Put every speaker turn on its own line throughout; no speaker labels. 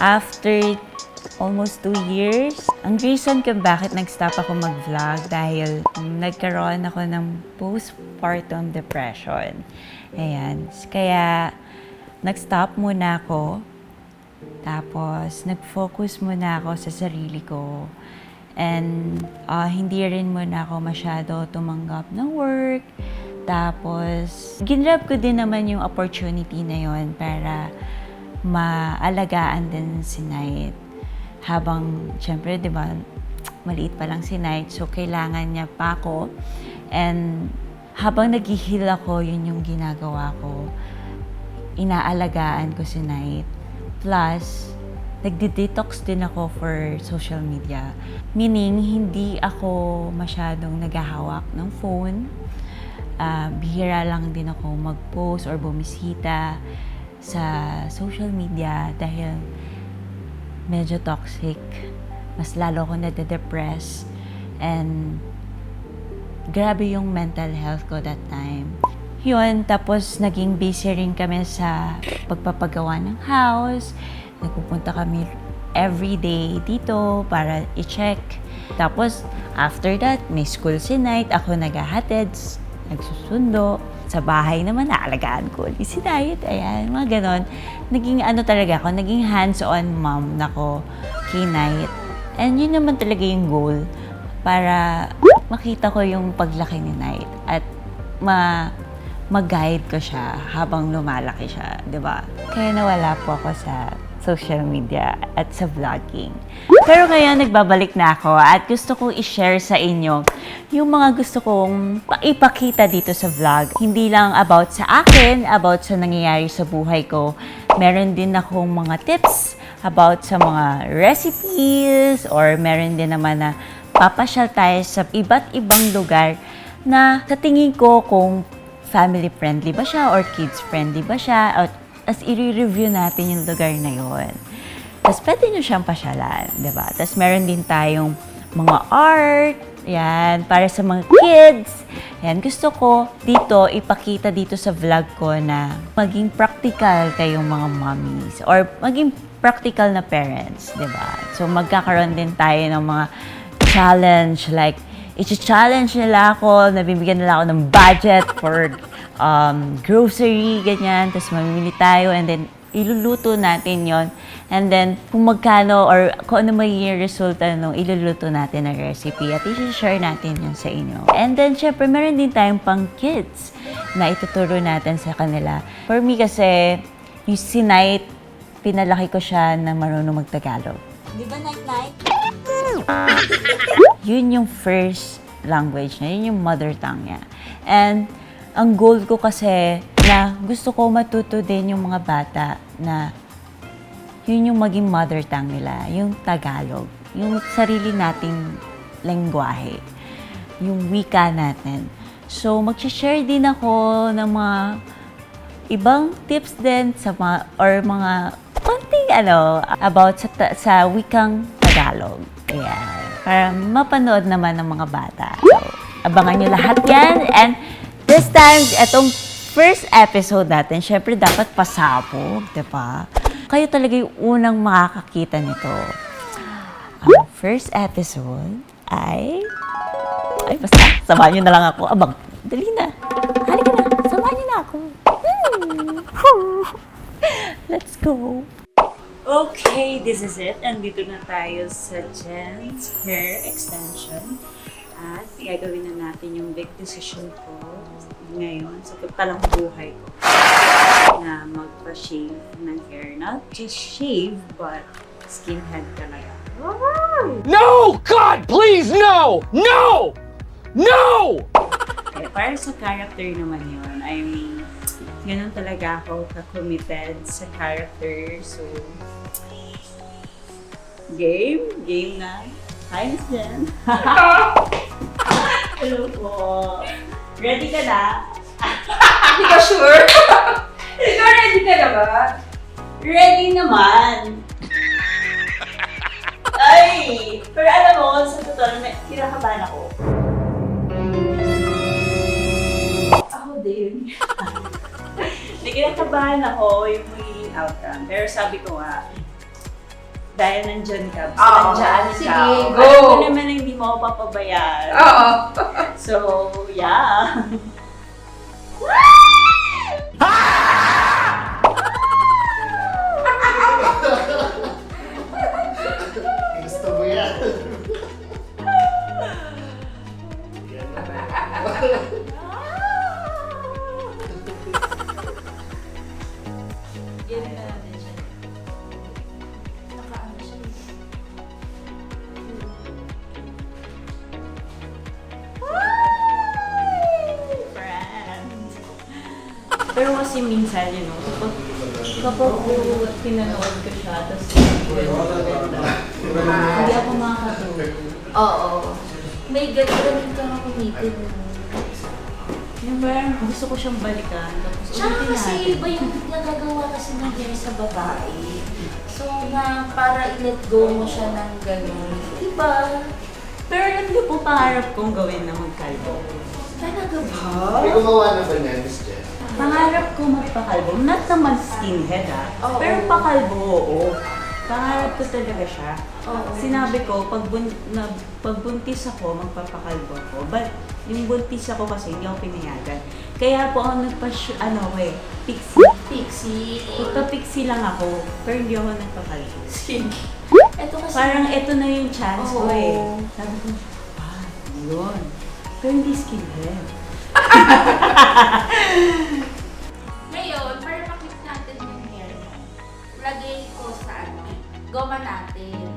After almost two years, ang reason kung bakit nag-stop ako mag-vlog dahil um, nagkaroon ako ng postpartum depression. Ayan. Kaya, nag-stop muna ako. Tapos, nag-focus muna ako sa sarili ko. And ah, hindi rin muna ako masyado tumanggap ng work. Tapos, ginrab ko din naman yung opportunity na yon para maalagaan din si Knight. Habang, syempre, di ba, maliit pa lang si Knight, so kailangan niya pa ako. And habang nag-heal ako, yun yung ginagawa ko. Inaalagaan ko si Knight. Plus, nagde-detox din ako for social media. Meaning, hindi ako masyadong naghahawak ng phone. Ah, bihira lang din ako mag-post or bumisita sa social media dahil medyo toxic. Mas lalo ako nade-depress. And grabe yung mental health ko that time. Yun, tapos naging busy rin kami sa pagpapagawa ng house. Nagpupunta kami every day dito para i-check. Tapos, after that, may school si Night. Ako naghahatid, nagsusundo. Sa bahay naman, naalagaan ko ulit si Night. Ayan, mga ganon. Naging ano talaga ako, naging hands-on mom na ko kay Night. And yun naman talaga yung goal para makita ko yung paglaki ni Night at ma mag-guide ko siya habang lumalaki siya, 'di ba? Kaya nawala po ako sa social media at sa vlogging. Pero ngayon nagbabalik na ako at gusto kong i-share sa inyo yung mga gusto kong pa- ipakita dito sa vlog. Hindi lang about sa akin, about sa nangyayari sa buhay ko. Meron din akong mga tips about sa mga recipes or meron din naman na papasyal tayo sa iba't ibang lugar na sa tingin ko kung family friendly ba siya or kids friendly ba siya at as i-review natin yung lugar na yon. Tapos pwede nyo siyang pasyalan, di ba? Tapos meron din tayong mga art, yan, para sa mga kids. Yan, gusto ko dito, ipakita dito sa vlog ko na maging practical kayong mga mommies or maging practical na parents, di ba? So magkakaroon din tayo ng mga challenge like i-challenge nila ako, nabibigyan nila ako ng budget for um, grocery, ganyan. Tapos mamimili tayo and then iluluto natin yon And then, kung magkano or kung ano magiging resulta nung iluluto natin na recipe at i-share natin yun sa inyo. And then, syempre, meron din tayong pang kids na ituturo natin sa kanila. For me kasi, yung si Night, pinalaki ko siya na marunong magtagalog. Di ba, Night Night? yun yung first language niya, yun yung mother tongue niya. And ang goal ko kasi na gusto ko matuto din yung mga bata na yun yung maging mother tongue nila, yung Tagalog, yung sarili nating lengguwahe, yung wika natin. So, mag-share din ako ng mga ibang tips din sa mga, or mga konting ano, about sa, sa wikang Tagalog. Ayan. Para mapanood naman ng mga bata. So, abangan nyo lahat yan. And this time, etong first episode natin, syempre dapat pasabog, di ba? Kayo talaga yung unang makakakita nito. Ang first episode ay... Ay, basta, samahan nyo na lang ako. Abang, dali na. Halika na, samahan nyo na ako. Hmm. Let's go. Okay, this is it. Andito na tayo sa Jen's Hair Extension. At gagawin na natin yung big decision ko ngayon sa pagtalang buhay ko na magpa-shave ng hair. Not just shave, but skinhead talaga.
No! God, please, no! No! No!
Okay, para sa character naman yun, I mean, ganun talaga ako ka-committed sa character. So, game? Game na. Hi, Miss Jen. Hello po. Ready ka na?
Hindi ka sure? Ikaw ready ka na ba?
Ready naman. Ay! Pero alam mo, sa totoo, may kinakabahan ako. Ako din. Hindi kinakabahan ako yung magiging outcome. Pero sabi ko nga, dahil nandyan ka, basta
Oo.
nandyan
Sige,
ka.
go.
Alam ko naman na hindi mo ako papabayaan.
Oo.
So, yeah. kasi minsan, you know, kapag, kapag po pinanood ko siya, tapos hindi ako makakatulog.
Oo. May ganun ka kumitin.
Yung parang gusto ko siyang balikan, tapos
Tsaka
ulitin
kasi
natin.
iba yung nagagawa kasi ng hair sa babae. So, na para i-let go mo siya ng gano'n. Diba?
Pero yun din po pangarap kong gawin na magkalbo.
Talaga ba?
May gumawa na ba niyan, Miss Jen?
Pangarap ko magpakalbo. Not naman skinhead ah.
Oo.
Pero pakalbo, oo. Pangarap ko talaga siya.
Oo.
Sinabi ko, pag, bun- na, pag buntis ako, magpapakalbo ako. But yung buntis ako kasi hindi ako pinayagan. Kaya po ako nagpa ano ko eh, pixie.
Pixie.
Nagpa-pixie lang ako, pero hindi ako nagpakalbo.
Sige. Ito kasi...
Parang eto na yung chance ko
Oo.
eh. Sabi ko, ah, yun. Pero hindi skinhead.
Ngayon, para makit natin yung hair mo, lagay ko sa goma natin.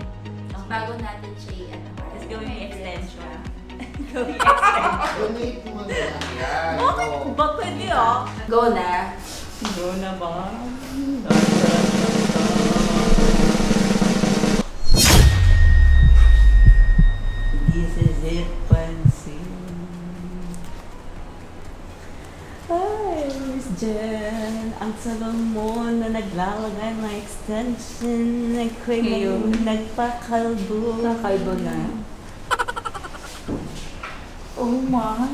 Bago natin siya ano.
Let's go yung extension. Gawin extension.
Donate mo na yan. Oo.
ba pwede ah?
Go na.
Go na ba? This is it, Jen, ang salang mo na naglalagay ng extension, ako'y
Ngayon.
nagpakalbo.
Nakakalbo na. Oh my.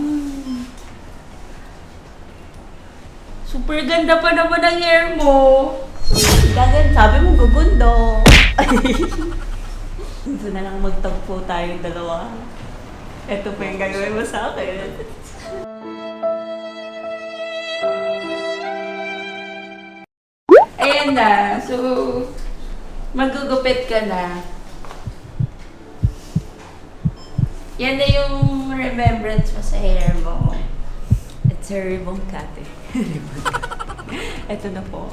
Super ganda pa naman ang hair mo.
Gagan, sabi mo gugundo. Gusto na lang magtagpo tayong dalawa. Ito pa yung gagawin mo sa akin.
Na. So, magugupit ka na. Yan na yung remembrance mo sa hair mo.
It's a ribbon cut eh. Ito na po.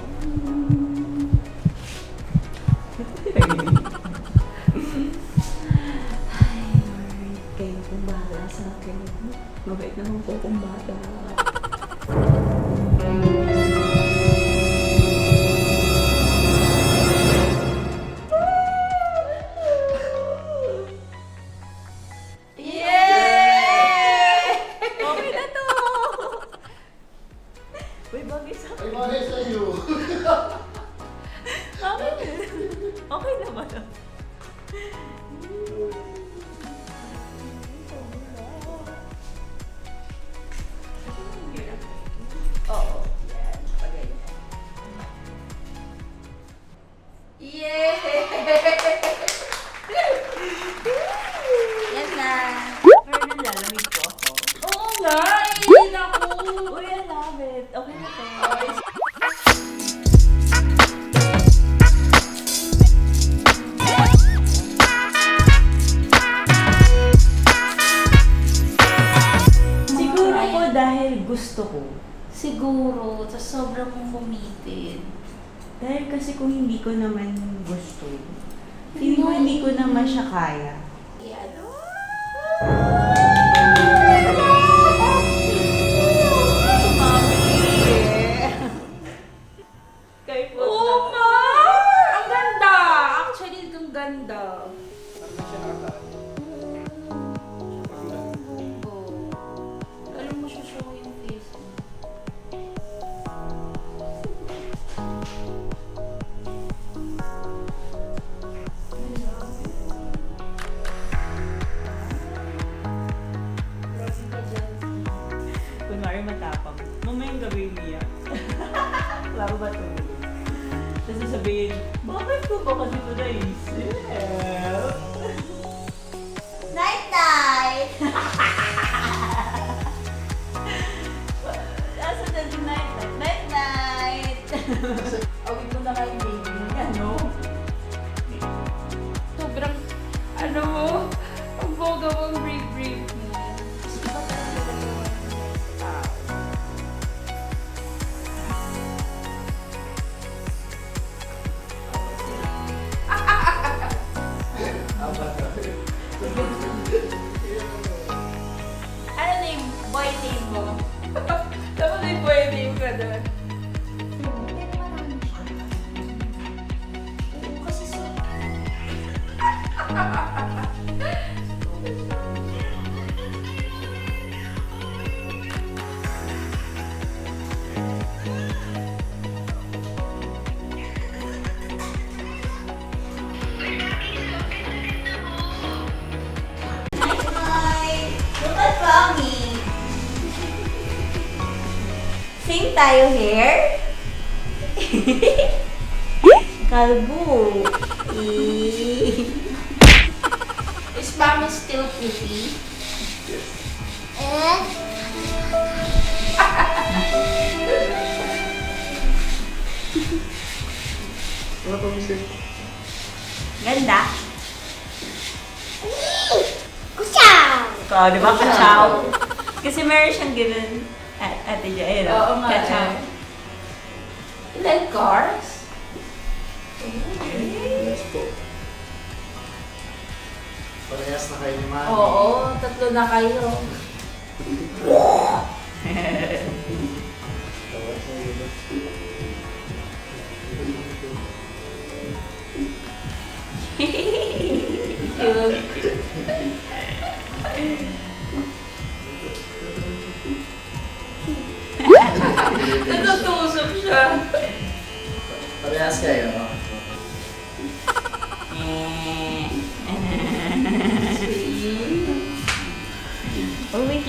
Dahil gusto ko.
Siguro. Tapos sobrang kumitin.
Dahil kasi kung hindi ko naman gusto, feeling ko hindi ko naman siya kaya.
Yan.
Kayo Thank
you. Ano
tayo here? Kalbo!
Is mommy still pretty?
Wala pa music.
Ganda!
Kusaw!
Ikaw, di ba? Kachaw! Kasi meron siyang ganun. At, ate ayun.
Oo nga,
Kachaw.
eh. Ilan cars?
Yes po. Parehas na kayo ni Mami.
Oo, tatlo na kayo.
Tawa sa ulo.
Cute.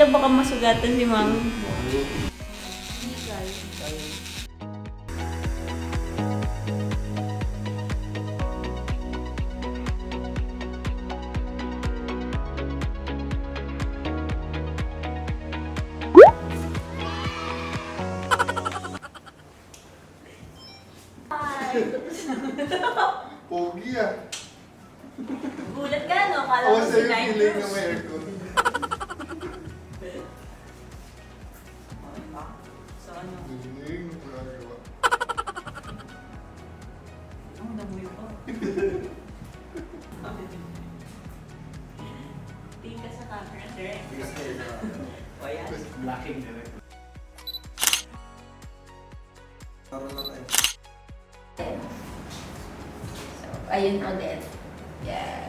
Baka masugatan si Ma'am.
Pogi ah.
Gulat ka, no? Kala ko si
sa'yo Blocking direct. Karoon na tayo.
So, ayun ulit. Yan.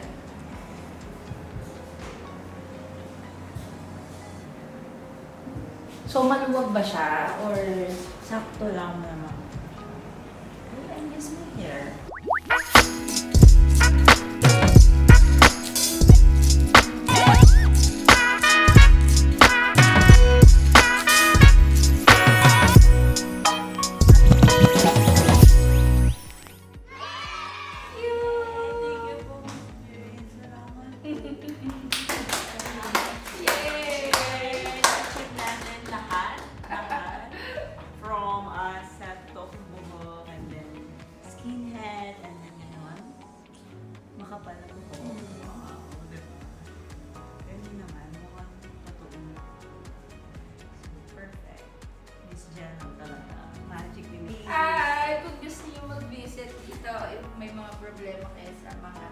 So, maluwag ba siya? Or
Sakto lang naman.
Problema kayo sa mga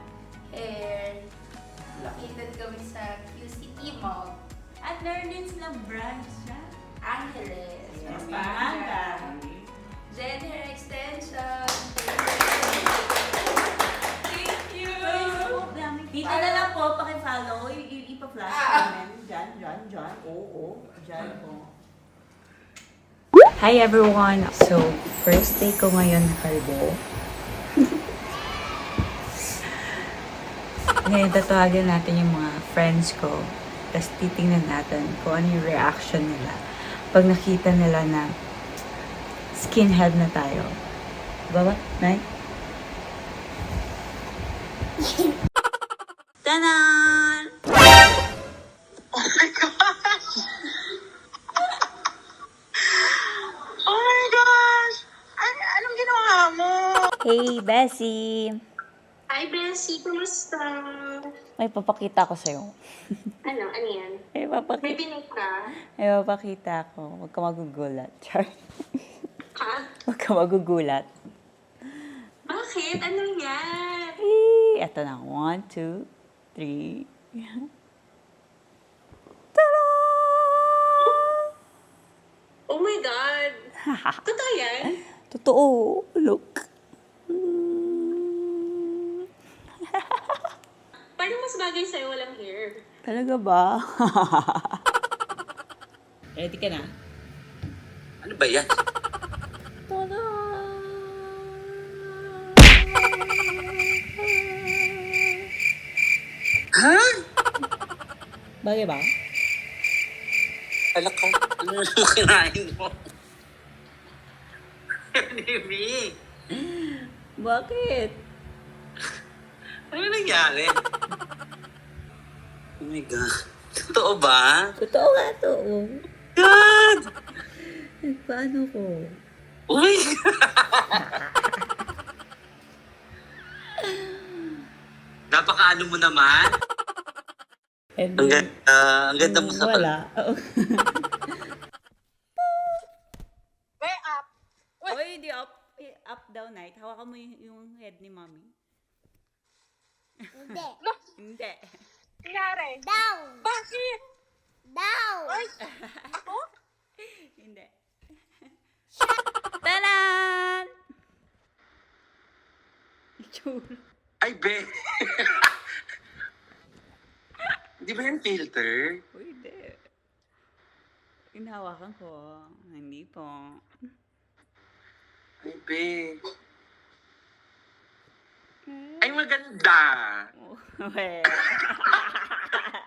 hair, located kami sa QCT Mall,
At meron din silang branch siya.
Angeles,
Yes,
Pampanga. Jen Hair Extension. Thank you!
Dito na lang po, pakifollow, ipa-flash
Ah.
namin. Dyan, dyan, dyan. Oo, oo. Dyan po. Hi everyone! So, first day ko ngayon na kalbo. Ngayon, tatawagan natin yung mga friends ko. Tapos titingnan natin kung ano yung reaction nila. Pag nakita nila na skinhead na tayo. Baba, Nay? Tanan!
Oh my gosh! Ay, anong ginawa mo?
Hey, Bessie!
Hi, Bessie. Kumusta?
May papakita ko sa'yo.
Ano? Ano yan?
May
May
papakita,
binig ka?
may papakita ko. Huwag ka magugulat. Char.
Ha?
Huwag ka magugulat.
Bakit? Ano yan?
Hey, eto na. One, two, three. Tada!
Oh my God! Totoo yan?
Totoo. Look. Mm,
Paano mas bagay sa'yo walang hair?
Talaga ba? Ready ka na?
Ano ba yan?
Tada!
Ha?
Bagay ba?
Alak ka. Ano yung kinain mo? Mimi,
Bakit?
ano nangyari? Oh my God. Totoo ba?
Totoo nga to. oh.
God!
Paano ko?
Oh my God! Napakaano mo naman?
And
Ang ganda, ang ganda mo sa
Wala. Oo.
Way up!
Oy, di up. eh, Up down night. Hawakan mo yung, yung head ni mommy.
Hindi.
Hindi.
Nangyari?
Down.
Bakit?
Down.
Hindi. Tanan! Itsura.
Ay, be! Di ba yan filter?
Uy, hindi. Inahawakan ko. Hindi po.
Ay, be. Ay, maganda.
Well.